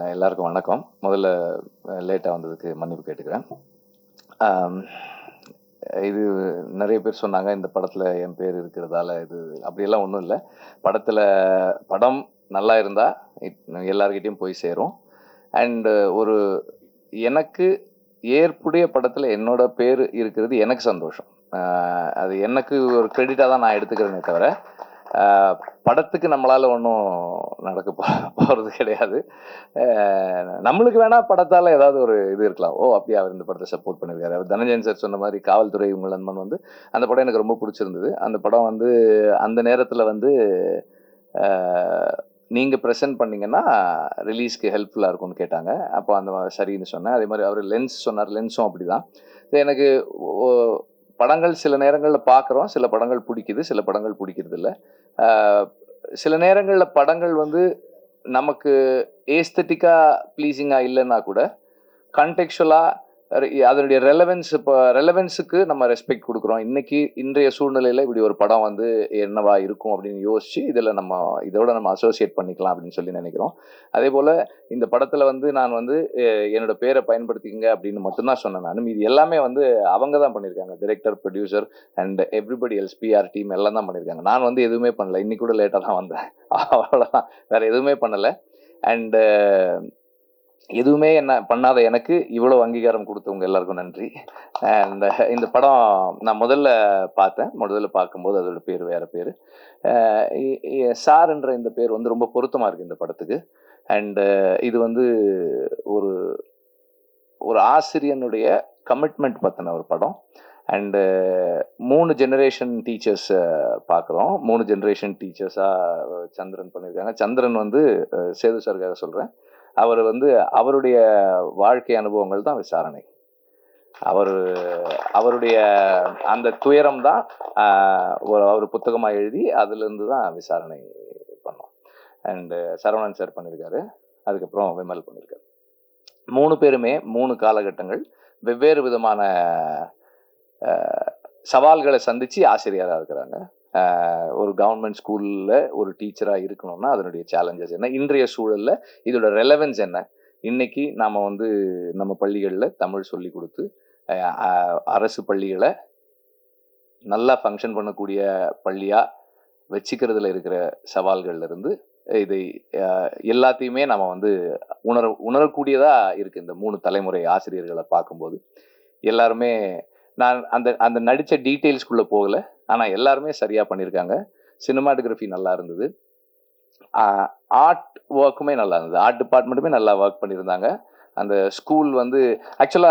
எல்லாருக்கும் வணக்கம். முதல்ல லேட்டாக வந்ததுக்கு மன்னிப்பு கேட்டுக்கிறேன். இது நிறைய பேர் சொன்னாங்க இந்த படத்தில் என் பேர் இருக்கிறதால இது அப்படியெல்லாம் ஒன்றும் இல்லை. படத்தில் படம் நல்லா இருந்தால் எல்லார்கிட்டயும் போய் சேரும். அண்டு ஒரு எனக்கு ஏற்புடைய படத்தில் என்னோட பேர் இருக்கிறது எனக்கு சந்தோஷம். அது எனக்கு ஒரு க்ரெடிட்டாக தான் நான் எடுத்துக்கிறேனே தவிர படத்துக்கு நம்மளால ஒன்றும் நடக்க போகிறது கிடையாது. நம்மளுக்கு வேணா படத்தால் ஏதாவது ஒரு இது இருக்கலாம். ஓ அப்படியே அவர் இந்த படத்தை சப்போர்ட் பண்ணியிருக்காரு அவர் தனஞ்சயன் சார் சொன்ன மாதிரி காவல்துறை உங்கள் நண்பன் வந்து அந்த படம் எனக்கு ரொம்ப பிடிச்சிருந்தது. அந்த படம் வந்து அந்த நேரத்தில் வந்து நீங்கள் ப்ரெசென்ட் பண்ணீங்கன்னா ரிலீஸ்க்கு ஹெல்ப்ஃபுல்லாக இருக்கும்னு கேட்டாங்க. அப்போ அந்த சரின்னு சொன்னேன். அதே மாதிரி அவர் லென்ஸ் சொன்னார். லென்ஸும் அப்படி தான் எனக்கு ஓ- படங்கள் சில நேரங்களில் பார்க்குறோம் சில படங்கள் பிடிக்குது சில படங்கள் பிடிக்கிறது இல்லை சில நேரங்களில் படங்கள் வந்து நமக்கு ஏஸ்தட்டிக்காக ப்ளீஸிங்காக இல்லைன்னா கூட கண்டெக்சுவலாக அதனுடைய ரெலவென்ஸ் இப்போ ரெலவென்ஸுக்கு நம்ம ரெஸ்பெக்ட் கொடுக்குறோம். இன்னைக்கு இன்றைய சூழ்நிலையில் இப்படி ஒரு படம் வந்து என்னவா இருக்கும் அப்படின்னு யோசிச்சு இதில் நம்ம இதோட நம்ம அசோசியேட் பண்ணிக்கலாம் அப்படின்னு சொல்லி நினைக்கிறோம். அதே போல் இந்த படத்தில் வந்து நான் வந்து என்னோட பேரை பயன்படுத்திக்கங்க அப்படின்னு மட்டும்தான் சொன்னேன் நான் இது எல்லாமே வந்து அவங்க தான் பண்ணியிருக்காங்க. Director producer and everybody else PR team எல்லாம் தான் பண்ணியிருக்காங்க. நான் வந்து எதுவுமே பண்ணல. இன்னைக்கு கூட லேட்டாக தான் வந்தேன். அவ்வளோதான் வேற எதுவுமே பண்ணலை. அண்டு எதுவுமே என்ன பண்ணாத எனக்கு இவ்வளோ அங்கீகாரம் கொடுத்தவங்க எல்லாருக்கும் நன்றி. இந்த இந்த படம் நான் முதல்ல பார்த்தேன். முதல்ல பார்க்கும்போது அதோட பேர் வேற பேர். சார்ன்ற இந்த பேர் வந்து ரொம்ப பொருத்தமாக இருக்குது இந்த படத்துக்கு. அண்டு இது வந்து ஒரு ஒரு ஆசிரியனுடைய கமிட்மெண்ட் பற்றின ஒரு படம். அண்டு மூணு ஜெனரேஷன் டீச்சர்ஸ் பார்க்குறோம் மூணு ஜெனரேஷன் டீச்சர்ஸாக சந்திரன் பண்ணியிருக்காங்க. சந்திரன் வந்து சேது சாருக்காக சொல்கிறேன் அவர் வந்து அவருடைய வாழ்க்கை அனுபவங்கள் தான் விசாரணை. அவர் அவருடைய அந்த துயரம் தான் ஒரு அவர் புத்தகமாக எழுதி அதுலேருந்து தான் விசாரணை பண்ணோம். அண்டு சரவணன் சார் பண்ணியிருக்காரு அதுக்கப்புறம் விமல் பண்ணியிருக்காரு மூணு பேருமே மூணு காலகட்டங்கள் வெவ்வேறு விதமான சவால்களை சந்தித்து ஆசிரியராக இருக்கிறாங்க. ஒரு கவர்மெண்ட் ஸ்கூலில் ஒரு டீச்சராக இருக்கணும்னா அதனுடைய சேலஞ்சஸ் என்ன? இன்றைய சூழலில் இதோட ரெலவென்ஸ் என்ன? இன்னைக்கு நாம் வந்து நம்ம பள்ளிகளில் தமிழ் சொல்லி கொடுத்து அரசு பள்ளிகளை நல்லா ஃபங்க்ஷன் பண்ணக்கூடிய பள்ளியாக வச்சுக்கிறதுல இருக்கிற சவால்கள்ல இருந்து இதை எல்லாத்தையுமே நம்ம வந்து உணர உணரக்கூடியதாக இருக்குது இந்த மூணு தலைமுறை ஆசிரியர்களை பார்க்கும்போது. எல்லாருமே நான் அந்த அந்த நடித்த டீட்டெயில்ஸ்குள்ளே போகலை. ஆனால் எல்லாருமே சரியாக பண்ணியிருக்காங்க சினிமாட்டோகிராஃபி நல்லா இருந்தது. ஆர்ட் ஒர்க்குமே நல்லா இருந்தது. ஆர்ட் டிபார்ட்மெண்ட்டுமே நல்லா ஒர்க் பண்ணியிருந்தாங்க அந்த ஸ்கூல் வந்து ஆக்சுவலாக